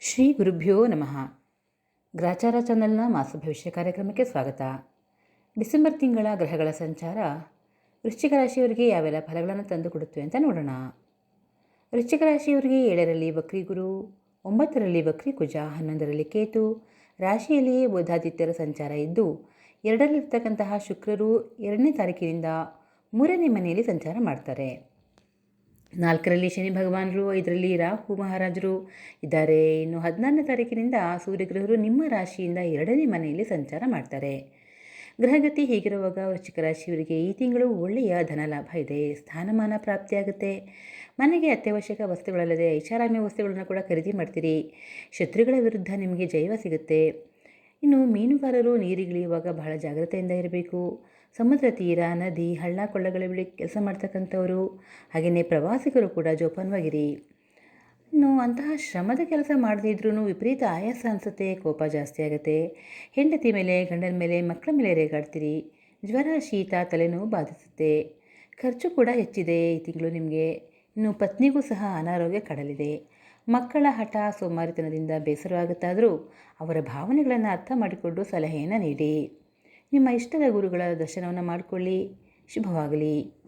ಶ್ರೀ ಗುರುಭ್ಯೋ ನಮಃ. ಗ್ರಾಚಾರ ಚಾನೆಲ್ನ ಮಾಸ ಭವಿಷ್ಯ ಕಾರ್ಯಕ್ರಮಕ್ಕೆ ಸ್ವಾಗತ. ಡಿಸೆಂಬರ್ ತಿಂಗಳ ಗ್ರಹಗಳ ಸಂಚಾರ, ವೃಶ್ಚಿಕ ರಾಶಿಯವರಿಗೆ ಯಾವೆಲ್ಲ ಫಲಗಳನ್ನು ತಂದುಕೊಡುತ್ತವೆ ಅಂತ ನೋಡೋಣ. ವೃಶ್ಚಿಕ ರಾಶಿಯವರಿಗೆ ಏಳರಲ್ಲಿ ವಕ್ರಿ ಗುರು, ಒಂಬತ್ತರಲ್ಲಿ ವಕ್ರಿ ಕುಜ, ಹನ್ನೊಂದರಲ್ಲಿ ಕೇತು, ರಾಶಿಯಲ್ಲಿಯೇ ಬೋಧಾದಿತ್ಯರ ಸಂಚಾರ ಇದ್ದು, ಎರಡರಲ್ಲಿರ್ತಕ್ಕಂತಹ ಶುಕ್ರರು ಎರಡನೇ ತಾರೀಕಿನಿಂದ ಮೂರನೇ ಮನೆಯಲ್ಲಿ ಸಂಚಾರ ಮಾಡ್ತಾರೆ. ನಾಲ್ಕರಲ್ಲಿ ಶನಿ ಭಗವಾನರು, ಐದರಲ್ಲಿ ರಾಹು ಮಹಾರಾಜರು ಇದ್ದಾರೆ. ಇನ್ನು ಹದಿನಾರನೇ ತಾರೀಕಿನಿಂದ ಸೂರ್ಯಗ್ರಹರು ನಿಮ್ಮ ರಾಶಿಯಿಂದ ಎರಡನೇ ಮನೆಯಲ್ಲಿ ಸಂಚಾರ ಮಾಡ್ತಾರೆ. ಗ್ರಹಗತಿ ಹೀಗಿರುವಾಗ ವೃಶ್ಚಿಕ ರಾಶಿಯವರಿಗೆ ಈ ತಿಂಗಳು ಒಳ್ಳೆಯ ಧನಲಾಭ ಇದೆ. ಸ್ಥಾನಮಾನ ಪ್ರಾಪ್ತಿಯಾಗುತ್ತೆ. ಮನೆಗೆ ಅತ್ಯವಶ್ಯಕ ವಸ್ತುಗಳಲ್ಲದೆ ಐಷಾರಾಮ್ಯ ವಸ್ತುಗಳನ್ನು ಕೂಡ ಖರೀದಿ ಮಾಡ್ತೀರಿ. ಶತ್ರುಗಳ ವಿರುದ್ಧ ನಿಮಗೆ ಜೈವ ಸಿಗುತ್ತೆ. ಇನ್ನು ಮೀನುಗಾರರು ನೀರಿಗಿಳಿಯುವಾಗ ಬಹಳ ಜಾಗ್ರತೆಯಿಂದ ಇರಬೇಕು. ಸಮುದ್ರ ತೀರ, ನದಿ, ಹಳ್ಳ ಕೊಳ್ಳಗಳ ಬಳಿ ಕೆಲಸ ಮಾಡ್ತಕ್ಕಂಥವರು, ಹಾಗೆಯೇ ಪ್ರವಾಸಿಗರು ಕೂಡ ಜೋಪಾನವಾಗಿರಿ. ಇನ್ನು ಅಂತಹ ಶ್ರಮದ ಕೆಲಸ ಮಾಡದೇ ಇದ್ರೂ ವಿಪರೀತ ಆಯಾಸ ಅನಿಸುತ್ತೆ, ಕೋಪ ಜಾಸ್ತಿ ಆಗುತ್ತೆ. ಹೆಂಡತಿ ಮೇಲೆ, ಗಂಡನ ಮೇಲೆ, ಮಕ್ಕಳ ಮೇಲೆ ರೇಗಾಡ್ತೀರಿ. ಜ್ವರ, ಶೀತ, ತಲೆನೋವು ಬಾಧಿಸುತ್ತೆ. ಖರ್ಚು ಕೂಡ ಹೆಚ್ಚಿದೆ ಈ ತಿಂಗಳು ನಿಮಗೆ. ಇನ್ನು ಪತ್ನಿಗೂ ಸಹ ಅನಾರೋಗ್ಯ ಕಡಲಿದೆ. ಮಕ್ಕಳ ಹಠ ಸೋಮಾರಿತನದಿಂದ ಬೇಸರವಾಗುತ್ತಾದರೂ ಅವರ ಭಾವನೆಗಳನ್ನು ಅರ್ಥ ಮಾಡಿಕೊಂಡು ಸಲಹೆಯನ್ನು ನೀಡಿ. ನಿಮ್ಮ ಇಷ್ಟದ ಗುರುಗಳ ದರ್ಶನವನ್ನು ಮಾಡಿಕೊಳ್ಳಿ. ಶುಭವಾಗಲಿ.